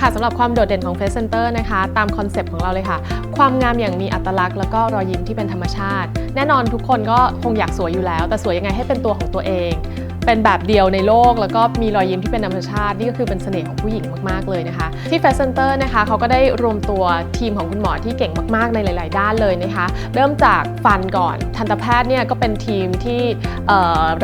ค่ะสำหรับความโดดเด่นของ Face Center นะคะ ตามคอนเซปต์ของเราเลยค่ะ ความงามอย่างมีอัตลักษณ์แล้วก็รอยยิ้มที่เป็นธรรมชาติ แน่นอนทุกคนก็คงอยากสวยอยู่แล้ว แต่สวยยังไงให้เป็นตัวของตัวเอง เป็นแบบเดียวในโลก แล้วก็มีรอยยิ้มที่เป็นธรรมชาติ นี่ก็คือเป็นเสน่ห์ของผู้หญิงมากๆเลยนะคะ ที่ Face Center นะคะเขาก็ได้รวมตัวทีมของคุณหมอที่เก่งมากๆในหลาย ๆ ด้านเลยนะคะ เริ่มจากฟันก่อนทันตแพทย์เนี่ยก็เป็นทีมที่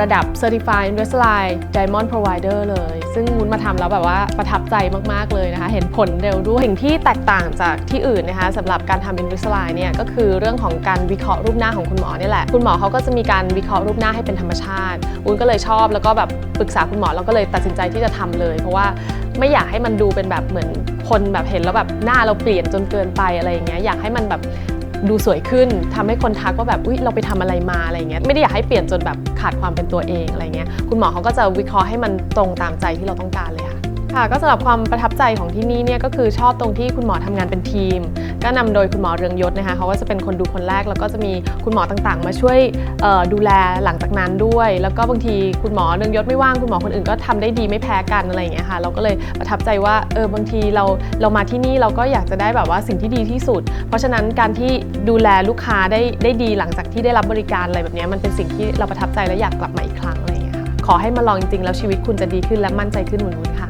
ระดับ Certified Invisalign Diamond Provider เลย ซึ่งวุ้นมาทำแล้วแบบว่าประทับใจมากๆเลยนะคะ เห็นผลเร็วด้วยสิ่งที่แตกต่างจากที่อื่นนะคะสำหรับการทำ Invisalign เนี่ยก็คือเรื่องของการวิเคราะห์รูปหน้าของคุณหมอเนี่ยแหละคุณหมอเขาก็จะมีการวิเคราะห์รูปหน้าให้เป็นธรรมชาติวุ้นก็เลยชอบแล้วก็แบบปรึกษาคุณหมอแล้วก็เลยตัดสินใจที่จะทำเลย เพราะว่าไม่อยากให้มันดูเป็นแบบเหมือนคนแบบเห็นแล้วแบบหน้าเราเปลี่ยนจนเกินไปอะไรอย่างเงี้ยอยากให้มันแบบดูสวยขึ้นทำให้คนทักว่าแบบอุ้ยเราไปทำอะไรมาอะไรอย่างเงี้ยไม่ได้อยากให้เปลี่ยนจนแบบขาดความเป็นตัวเองอะไรเงี้ยคุณหมอเขาก็จะวิเคราะห์ให้มันตรงตามใจที่เราต้องการเลย ค่ะก็สำหรับความประทับใจของที่นี่เนี่ยก็คือชอบตรงที่คุณหมอทำงานเป็นทีม ก็นำโดยคุณหมอเรืองยศนะคะเขาก็จะเป็นคนดูคนแรกแล้วก็จะมีคุณหมอต่างๆ มาช่วยดูแลหลังจากนั้นด้วย แล้วก็บางทีคุณหมอเรืองยศไม่ว่างคุณหมอคนอื่นก็ทำได้ดีไม่แพ้กันอะไรอย่างเงี้ยค่ะเราก็เลยประทับใจว่าเออบางทีเราเรามาที่นี่เราก็อยากจะได้แบบว่าสิ่งที่ดีที่สุด เพราะฉะนั้นการที่ดูแลลูกค้าได้ได้ดีหลังจากที่ได้รับบริการอะไรแบบนี้มันเป็นสิ่งที่เราประทับใจและอยากกลับมาอีกครั้งอะไรอย่างเงี้ยค่ะขอให้มาลองจริงๆแล้วชีวิตคุณจะดีขึ้นและมั่นใจขึ้นเหมือนวุ้นค่ะ